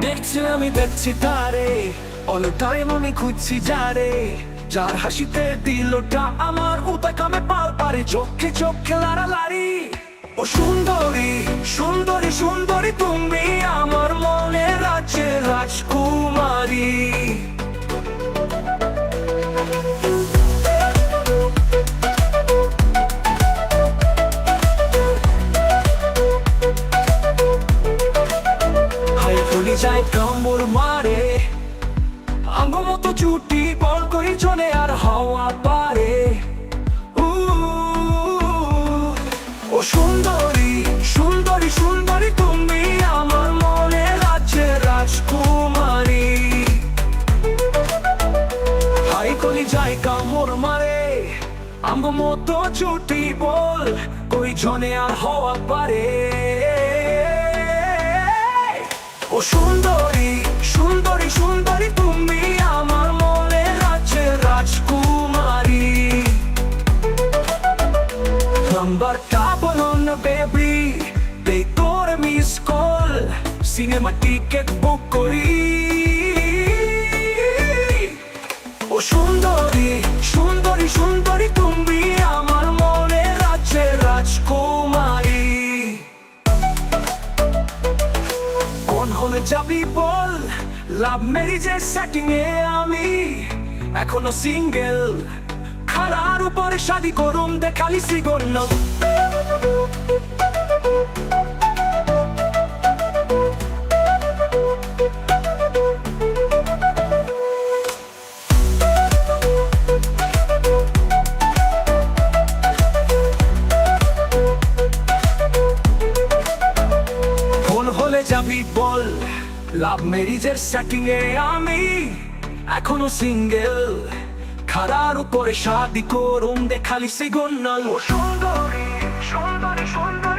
দেখছি আমি, দেখছি তারে অল টাইম আমি খুঁজছি যারে। যার হাসিতে দিলটা আমার উপায় কামে পাল পারে, চোখে চোখে লাড়ালাড়ি। ও সুন্দরী সুন্দরী সুন্দরী, তুমি তুলি যায় কামড় মারে। আঙ্গ মতো চুটি বল করি চলে আর হাওয়া পারে। ও সুন্দরী সুন্দরী সুন্দরী তুমি আমার মনে রাজ্যে রাজকুমারী। হাই কলি যায় কামড় মারে আঙ্গ মতো চুটি বল কই জনে আর হওয়া পারে। সুন্দরী সুন্দরী সুন্দরী তুমি আমার মনে রাজ্যে রাজকুমারী। নাম্বারটা বলো না বেবি দে তোর miss call cinema ticket book করি। ও সুন্দরী যাবি বল লাভ ম্যারেজের সেটিং এ আমি। এখনও সিঙ্গেল খারার উপরে শাদি করুন দেখালি সিগন্যাল লাভ মেরিজের সেটিং এ আমি এখনও সিঙ্গেল খারার উপরে শাদি করুম দেখালি সিগন্যাল সুন্দরী সুন্দরী সুন্দরী।